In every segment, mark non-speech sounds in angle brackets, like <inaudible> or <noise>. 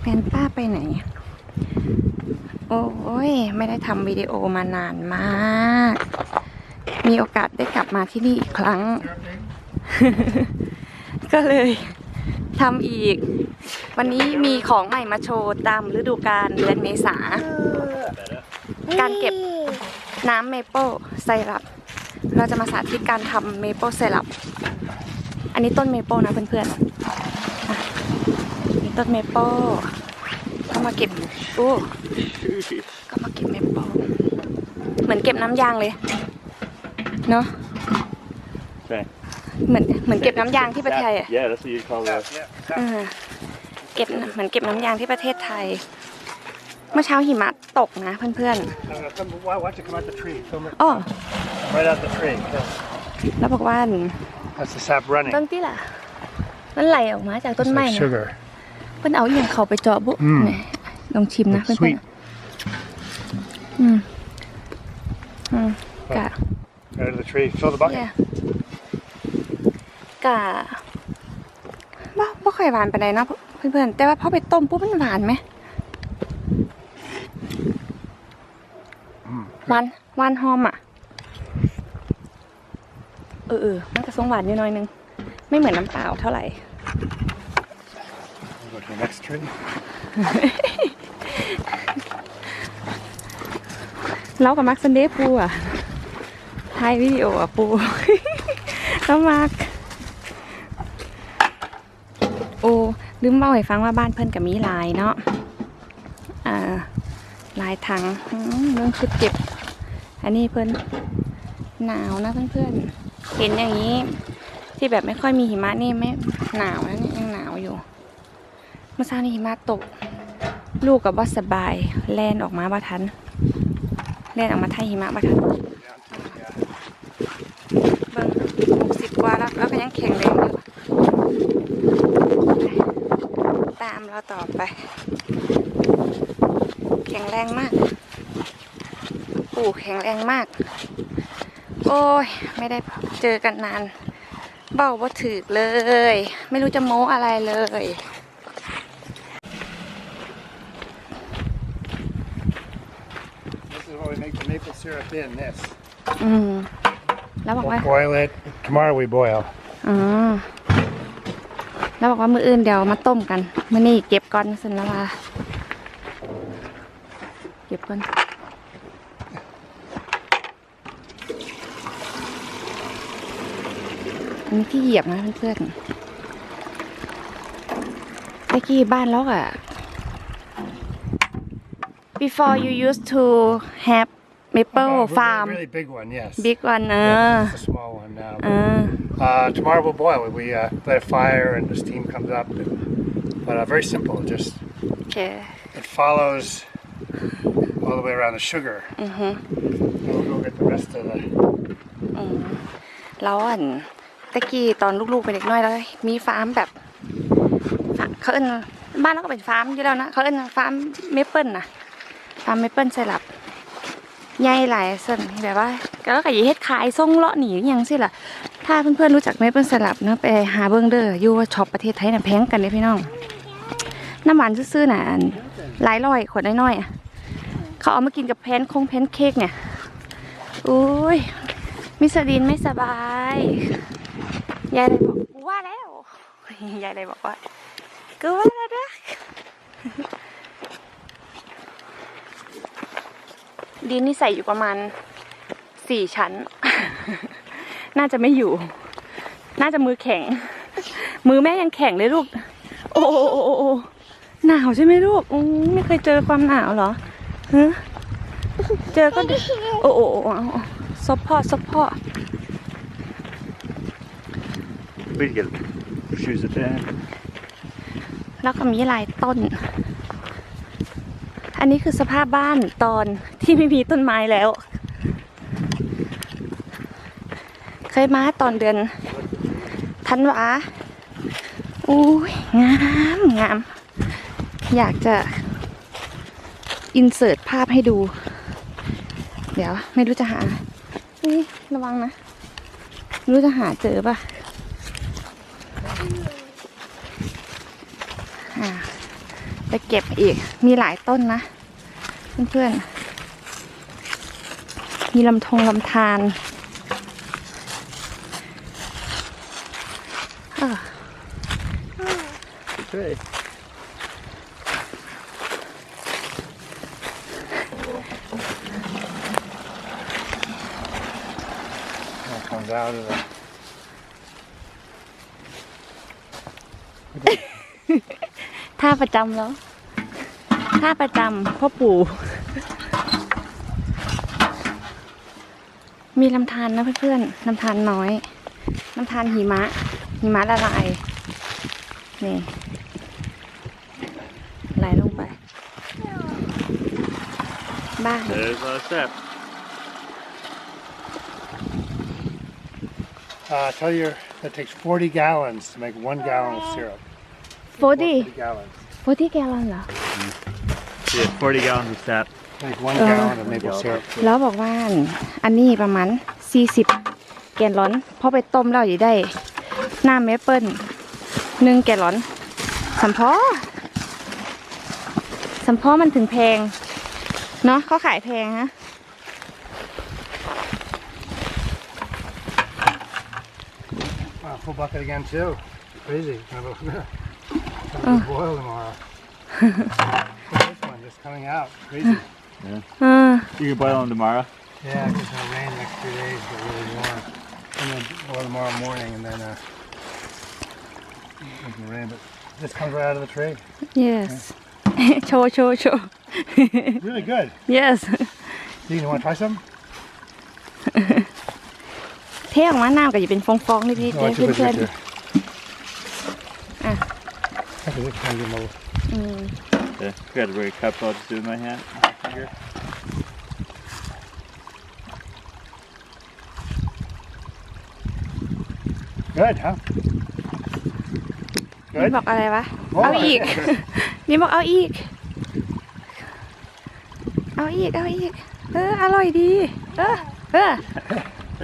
แฟนป้าไปไหน โอ้ย ไม่ได้ทำวิดีโอมานานมาก มีโอกาสได้กลับมาที่นี่อีกครั้ง ก็เลยทำอีก วันนี้มีของใหม่มาโชว์ตามฤดูกาลเดือนเมษา การเก็บน้ำเมเปิลไซรัป เราจะมาสาธิตการทำเมเปิลไซรัป อันนี้ต้นเมเปิลนะเพื่อนๆอะ นี่ต้นเมเปิลก็มาเก็บโอ้ก็มาเก็บเมเปิลเหมือนเก็บน้ำยางเลย เนาะ Okay. เหมือนเหมือนเก็บน้ำยางที่ประเทศไทยอะ Yeah, that's what you call that. เออเก็บเหมือนเก็บน้ำยางที่ประเทศไทย เมื่อเช้าหิมะตกนะเพื่อน No, no, come, wa- watch it come out the tree. Film it ๆอ้อ right out the tree. Yeah. แล้วบอกว่า That's the sap running. ต้นที่ล่ะ มันไหลออกมาจากต้น It's ไม้ like นะ sugar. เพิ่นเอาอหย่างเขาไปเจาะบุอืมเนี่ยลองชิมนะเพื่อน Sweet. ๆอืมอืมกะ Right out of the tree. Fill the bucket. เนี่ยกะบ่บ่ค่อยหวานปานใดเนาะเพื่อนๆแต่ว่าพอไปต้มปุ๊บมันหวานไหมหวานหวานหอมอะเออเออมันก็ทรงหวานอยู่หน่อยนึง ไม่เหมือนน้ำเปล่าเท่าไหร่ Go to the next tree. เรากับมักซันเดย์ปูอะถ่ายวิดีโออะปูแล้วมักโอ้ลืมเล่าให้ฟังว่าบ้านเพื่อนกับมีลายเนาะอ่าลายถังเรื่องชุดเก็บ อันนี้เพื่อนหนาวนะเพื่อนๆเห็นอย่างนี้ที่แบบไม่ค่อยมีหิมะนี่ไม่หนาวนะนี่ยังหนาวอยู่ มื่อเช้านี้หิมะตก ลูกกับว่าสบาย แล่นออกมาบ่ทันเล่นออกมาไทยหิมะมาทันเบิ่งหกสิบกว่าแล้วแล้วก็ยังแข็งแรงอยู่ตามเราต่อไป แข็งแรงมากปู่แข็งแรงมาก โอ้ย ไม่ได้เจอกันนานเบ้าว่าถือเลย ไม่รู้จะโม้อะไรเลย This is what we make the maple syrup in. This. อืม แล้วบอกว่า We'll boil it. Tomorrow we boil. อ๋อแล้วบอกว่ามืออื่นเดี๋ยวมาต้มกันมื่อนี้เก็บก่อนสินแล้วว่าเก็บก่อน อันนี้ที่เหยียบนะเพื่อนๆเมื่อกี้บ้านล็อกอะ before you used to have maple Oh, really- farm Really big one, yes. big one เอ Yeah, อ this is a small one now. เออ Uh, tomorrow we'll boil it. We uh, let it fire and the steam comes up. But uh, very simple. Just โอเค it follows all the way around the sugar. Mm-hmm. And we'll go get the rest of the. แล้วอันตะกี้ตอนลูกๆเป็นเด็กน้อยแล้ว มีฟาร์มแบบฟาเขาเอิ้นบ้านเราก็เป็นฟาร์มอยู่แล้วนะเขาเอิ้นฟาร์มเมเปิลนะฟาร์มเมเปิลไซรัป ใหญ่หลายส่วนแบบว่าก็ก็ย่เฮ็ดขายส่งเลาะหนีอหยังสิล่ะ ถ้าเพื่อนๆรู้จักเมเปิลไซรัปเนาะไปหาเบิ้งเด้ออยู่ว่าช็อปประเทศไทยน่ะแพงกันเด้พี่น้อง น้ำหวานซื่อๆน่ะหลายร้อยขวดน้อยๆอะเขาเอามากินกับแพนคงแพนเค้กเนี่ยอุ้ยมิสดินไม่สบายยายเลยบอกกูว่าแล้วยายเลยบอกว่ากูว่าแล้วนะ ดินนี่ใส่อยู่ประมาณสี่ชั้น น่าจะไม่อยู่ น่าจะมือแข็ง มือแม่ยังแข็งเลยลูก โอ้โอ้โอ้โอ้โอ้หนาวใช่ไหมลูกอืมไม่เคยเจอความหนาวเหรอฮะเจอก็โอ้โอ้โอ้เอาเอาซบพ่อซบพ่อ We can get shoes it down. แล้วก็มีหลายต้น อันนี้คือสภาพบ้านตอนที่ไม่มีต้นไม้แล้ว เคยมาตอนเดือนธันวาอุ้ยงามงาม อยากจะอินเสิร์ตภาพให้ดู เดี๋ยวไม่รู้จะหาระวังนะ รู้จะหาเจอปะอ่าไปเก็บอีก มีหลายต้นนะ เพื่อนๆ มีลำทงลำธารเออ Hey. It comes out of the ท่าประจำแล้วท่าประจำพ่อปู่ มีลำธารนะเพื่อนๆลำธารน้อยลำธารหิมะ หิมะละลาย นี่ไหลลงไป บ้าน There's our step. Uh, I tell you, that takes 40 gallons to make one gallon of syrup. โฟดี้40 gallons. โฟดี้แกลลอนเหรอ Yeah, 40 gallons of sap. Make one Uh, gallon of maple syrup. แล้วบอกว่าอันนี้ประมาณ 40 แกลลอนพอไปต้มแล้วอยู่ได้หน้าเมเปิลหนึ่งแกลลอนสัมพอสัมพอมันถึงแพง เนาะเขาขายแพงฮะ Wow, full bucket again too. Crazy. Gonna go- Uh. gonna boil tomorrow. <laughs> Look at this one just coming out. Crazy. เออ You can boil them tomorrow. Yeah, it's gonna rain the next few days, get really warm. And then boil tomorrow morning, and then uh, it can rain. But this comes right out of the tree. yes <laughs> โชว์โชว์โชว์ <laughs> Really good. yes Dean, you want to try some? เทออกมาน้ำก็จะเป็นฟองๆนิดๆ Oh, เลย it's a bit เพื่อน richer. Ah. Okay, this kind of little- ๆอืม Yeah, got a big cup. I'll just do it with my hand. my finger. Good, huh? นี่ Good. บอกอะไรวะโอ้ยเอาอีก นี่บอกเอาอีก เอาอีก เอาอีก เออ อร่อยดี เออ เออ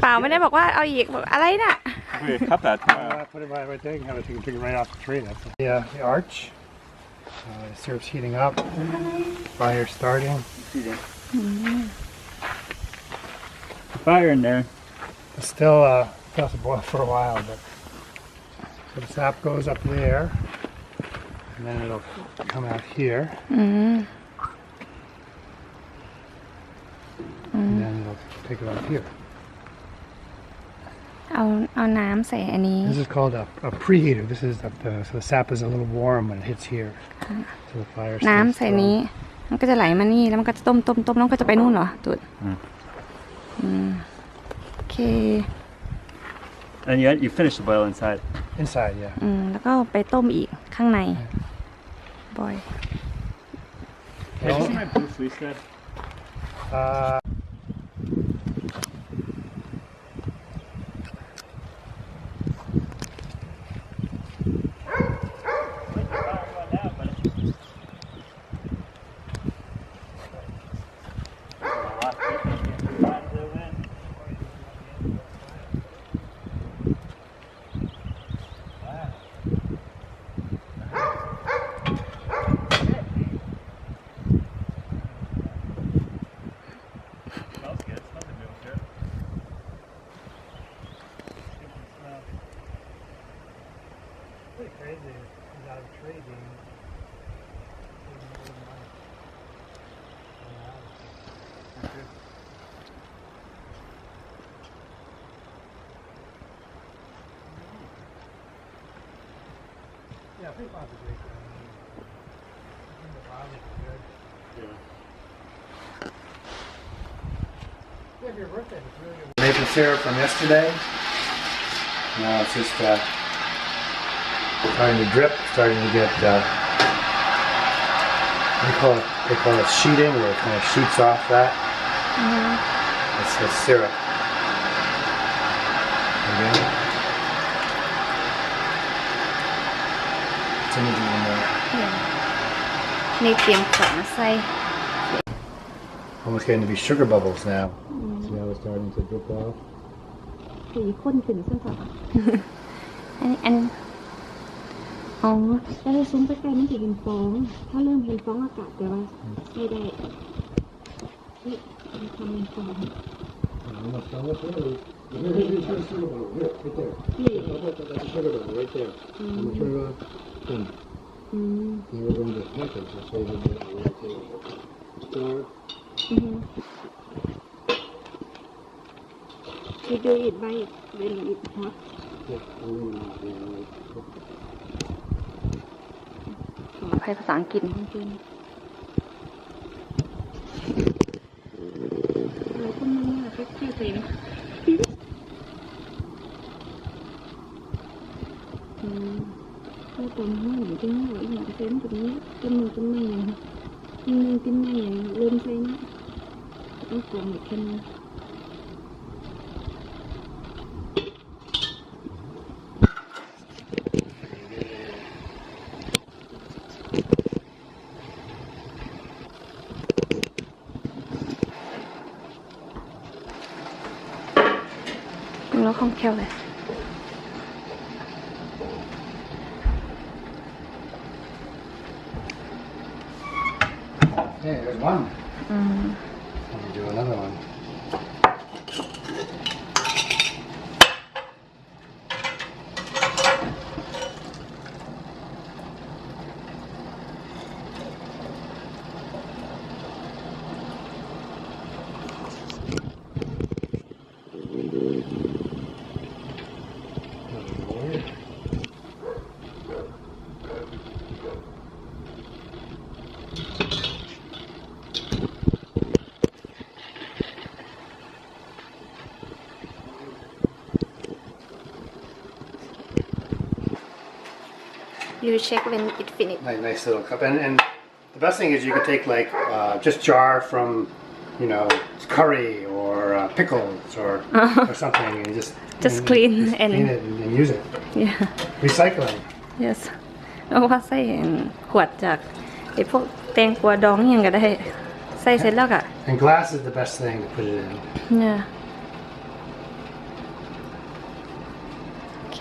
เปล่าไม่ได้บอกว่าเอาอีกบอกอะไรน่ะ I'll put a cup out tomorrow. Uh, put it right, right there. You can have it. You can pick it right off the tree. That's it. Yeah, the arch. Uh, the syrup's heating up. Fire starting. Fire in there. It's still uh, still has to boil for a while, but so the sap goes up there, and then it'll come out here, อืม and then it'll take it out here. เอาเอาน้ำใส่อันนี้ This is called a, a preheater. This is the, the so the sap is a little warm when it hits here, so the fire. น้ำ stays ใส่ strong. นี้ มันก็จะไหลมานี่แล้วมันก็จะต้มต้มต้มแล้วมันก็จะไปนู่นเหรอตุดอืมอืมโอเค And you, you finish the boil inside. Inside, yeah. อืมแล้วก็ไปต้มอีกข้างในบอย Hey, what's my blue fleece thread? Uh, pretty crazy. Out of the tree. Yeah, I think Bob's a great. I think the Bob is good. Yeah, for your birthday, it's really good. Maple syrup from yesterday. Now it's just uh, starting to drip, starting to get. Uh, they call it they call it sheeting, where it kind of shoots off that. It's the syrup. Again. It's anything in there. นี่เตรียมขวดมาใส่ Almost getting to be sugar bubbles now. See how it's starting to drip off? สีข้นขึ้นซึ่งก่อน อันนี้อัน <laughs> อ๋อถ้าเราซุ้มไปใกล้ๆมันจะเป็นฟอง ถ้าเริ่มเป็นฟองอากาศแต่ว่าไม่ได้นี่มันทำเป็นฟองนี่อืมอืม You do it by when it hot ขอ อภัยภาษาอังกฤษจริงเราก็ไม่น่าไปแค่เต็มอืมถ้าตอนห้องจริงๆอีกหน่อยเต็มตรงนี้ต้นมือต้นไม้อย่างจริงๆต้นไม้อย่างเริ่มใส่นะต้องกลมอีกแค่นั้นแล้วคล่องแค ล่วเลย Hey, there's one. อืม Let me do another one. you check when it finish Nice, nice little cup. And, and the best thing is you could take like uh, just jar from, you know, curry or uh, pickles or or something, and you just Just and- clean just and- clean it and, and use it. yeah Recycling. yes เอาว่าใส่ขวดจากไอ้พวกแตงกวาดองอยังก็ได้ ใส่เสร็จแล้วก็ And glass is the best thing to put it in. เนี่ยโอเค